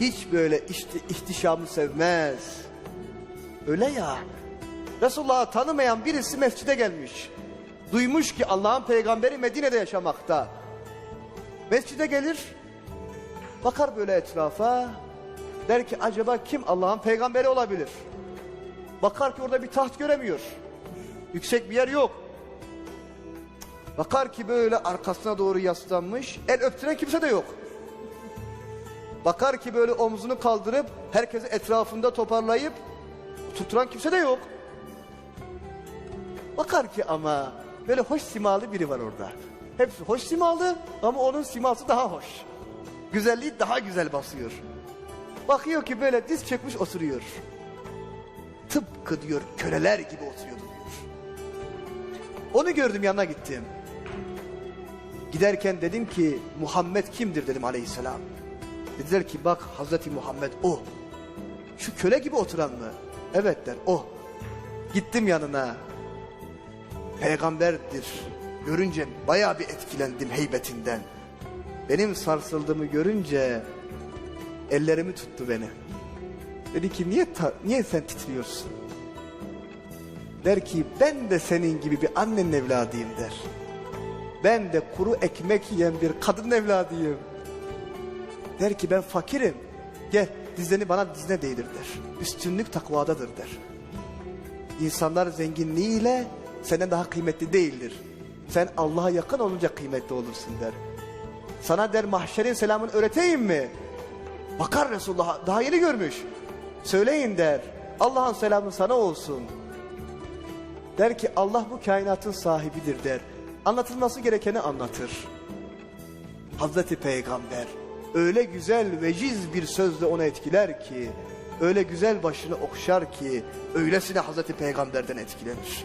hiç böyle işte ihtişamı sevmez. Öyle ya. Resulullah'ı tanımayan birisi mescide gelmiş. Duymuş ki Allah'ın peygamberi Medine'de yaşamakta. Mescide gelir, bakar böyle etrafa, der ki acaba kim Allah'ın peygamberi olabilir? Bakar ki orada bir taht göremiyor. Yüksek bir yer yok. Bakar ki böyle arkasına doğru yaslanmış, el öptüren kimse de yok. Bakar ki böyle omzunu kaldırıp herkesi etrafında toparlayıp tuturan kimse de yok. Bakar ki ama böyle hoş simalı biri var orada. Hepsi hoş simalı ama onun siması daha hoş. Güzelliği daha güzel basıyor. Bakıyor ki böyle diz çökmüş oturuyor. Tıpkı diyor köleler gibi oturuyordu diyor. Onu gördüm yanına gittim. Giderken dedim ki Muhammed kimdir dedim aleyhisselam. Dediler ki bak Hazreti Muhammed o. Şu köle gibi oturan mı? Evet der o. Gittim yanına. Peygamberdir. Görünce bayağı bir etkilendim heybetinden. Benim sarsıldığımı görünce ellerimi tuttu beni. Dedi ki niye ta- niye sen titriyorsun? Der ki ben de senin gibi bir annenin evladıyım der. Ben de kuru ekmek yiyen bir kadın evladıyım. Der ki ben fakirim. Gel dizlerini bana dizine değdir der. Üstünlük takvadadır der. İnsanlar zenginliğiyle senden daha kıymetli değildir. Sen Allah'a yakın olunca kıymetli olursun der. Sana der mahşerin selamını öğreteyim mi? Bakar Resulullah daha yeni görmüş. Söyleyin der. Allah'ın selamı sana olsun. Der ki Allah bu kainatın sahibidir der. Anlatılması gerekeni anlatır. Hazreti Peygamber öyle güzel veciz bir sözle onu etkiler ki, öyle güzel başını okşar ki, öylesine Hazreti Peygamber'den etkilenir.